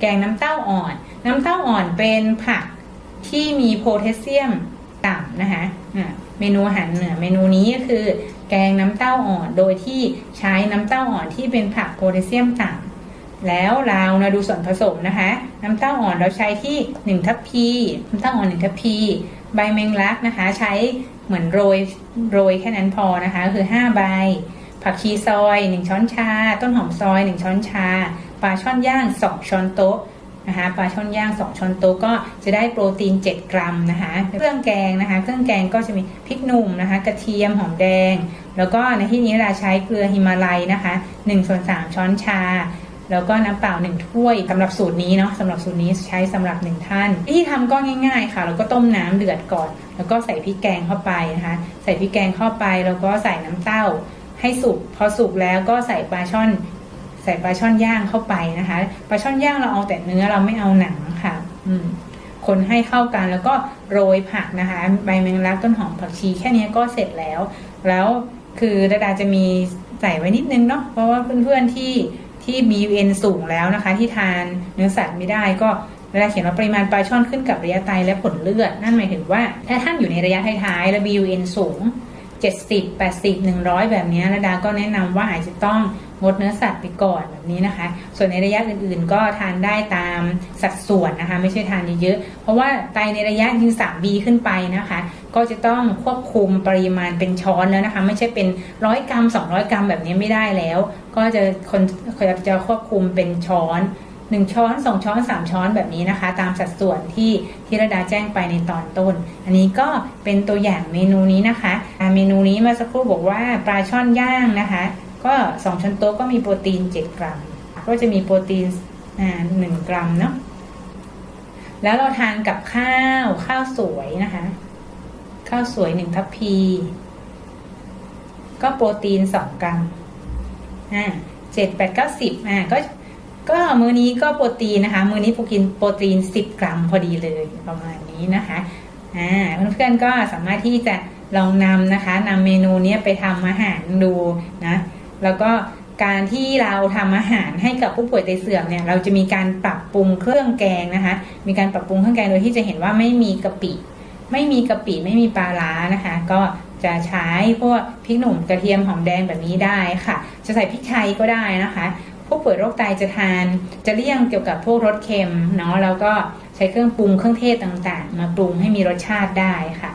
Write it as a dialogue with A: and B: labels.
A: แกงน้ำเต้าอ่อน น้ำเต้าอ่อนเป็นผักที่มีโพแทสเซียมต่ำนะคะอาเมนูอาหารเหนือเมนูนี้ก็คือ แกงน้ำเต้าอ่อนโดยที่ใช้น้ำเต้าอ่อนที่เป็นผักโพแทสเซียมต่ำแล้วเรานะดูส่วนผสมนะคะ น้ำเต้าอ่อนเราใช้ที่ 1 ทัพพีน้ำเต้าอ่อน 1 ทัพพี ใบแมงลักนะคะ ใช้เหมือนโรยโรยแค่นั้นพอนะคะ คือ 5 ใบ ผักชีซอย 1 ช้อนชา ต้นหอมซอย 1 ช้อนชา ปลาช่อนย่าง 2 ช้อนโต๊ะนะคะปลาช่อนย่าง 2 ช้อนโต๊ะก็จะได้โปรตีน 7 กรัมนะคะเครื่องแกงนะคะ เครื่องแกงก็จะมีพริกหนุ่มนะคะ กระเทียมหอมแดง แล้วก็ในที่นี้เราใช้เกลือฮิมาลัยนะคะ1ส่วน3ช้อนชา แล้วก็น้ำเปล่าหนึ่งถ้วยสำหรับสูตรนี้เนาะสำหรับสูตรนี้ใช้สำหรับหนึ่งท่านวิธีทำก็ง่ายๆค่ะ เราก็ต้มน้ำเดือดก่อน แล้วก็ใส่พริกแกงเข้าไปนะคะ ใส่พริกแกงเข้าไปแล้วก็ใส่น้ำเต้าให้สุกพอสุกแล้วก็ใส่ปลาช่อน ใส่ปลาช่อนย่างเข้าไปนะคะปลาช่อนย่างเราเอาแต่เนื้อเราไม่เอาหนังค่ะ อืมคนให้เข้ากันแล้วก็โรยผักนะคะ ใบแมงลักต้นหอมผักชีแค่นี้ก็เสร็จแล้ว แล้วคือดาดาจะมีใส่ไว้นิดนึงเนาะเพราะว่าเพื่อนๆที่ที่ BUN สูงแล้วนะคะ ที่ทานเนื้อสัตว์ไม่ได้ก็เวลาเขียนว่าปริมาณปลาช่อนขึ้นกับระยะไตและผลเลือด นั่นหมายถึงว่า ถ้าท่านอยู่ในระยะท้ายๆและ BUN สูง 70 80 100 แบบนี้ระดาก็แนะนำว่าอาจจะต้องงดเนื้อสัตว์ไปก่อนแบบนี้นะคะ ส่วนในระยะอื่นๆ ก็ทานได้ตามสัดส่วนนะคะ ไม่ใช่ทานเยอะๆเพราะว่าไตในระยะยืน 3B ขึ้นไปนะคะ ก็จะต้องควบคุมปริมาณเป็นช้อนแล้วนะคะ ไม่ใช่เป็นร้อยกรัม 200 กรัมแบบนี้ไม่ได้แล้ว ก็จะคนจะควบคุมเป็นช้อนหนึ่งช้อนสองช้อนสามช้อนแบบนี้นะคะ ตามสัดส่วนที่ที่ระดาแจ้งไปในตอนต้น อันนี้ก็เป็นตัวอย่างเมนูนี้นะคะ เมนูนี้เมื่อสักครู่บอกว่าปลาช่อนย่างนะคะ ก็สองช้อนโต๊ะก็มีโปรตีน 7 กรัม ก็จะมีโปรตีนหนึ่งกรัมเนาะแล้วเราทานกับข้าวข้าวสวยนะคะ ข้าวสวยหนึ่งทัพพี ก็โปรตีนสองกรัมอ่าเจ็ดแปดเก้าสิบอ่าก็ก็มื้อนี้ก็โปรตีนนะคะ มื้อนี้ปูกินโปรตีน10กรัมพอดีเลยประมาณนี้นะคะอ่าเพื่อนๆก็สามารถที่จะ ลองนำนะคะนำเมนูเนี้ยไปทำอาหารดูนะแล้วก็การที่เราทำอาหารให้กับผู้ป่วยไตเสื่อมเนี่ยเราจะมีการปรับปรุงเครื่องแกงนะคะ มีการปรับปรุงเครื่องแกงโดยที่จะเห็นว่าไม่มีกะปิ ไม่มีกะปิไม่มีปลาร้านะคะ ก็จะใช้พวกพริกหนุ่มกระเทียมหอมแดงแบบนี้ได้ค่ะ จะใส่พริกไทยก็ได้นะคะ ผู้ป่วยโรคไตจะทานจะเลี่ยงเกี่ยวกับพวกรสเค็มเนาะแล้วก็ใช้เครื่องปรุงเครื่องเทศต่างๆ มาปรุงให้มีรสชาติได้ค่ะ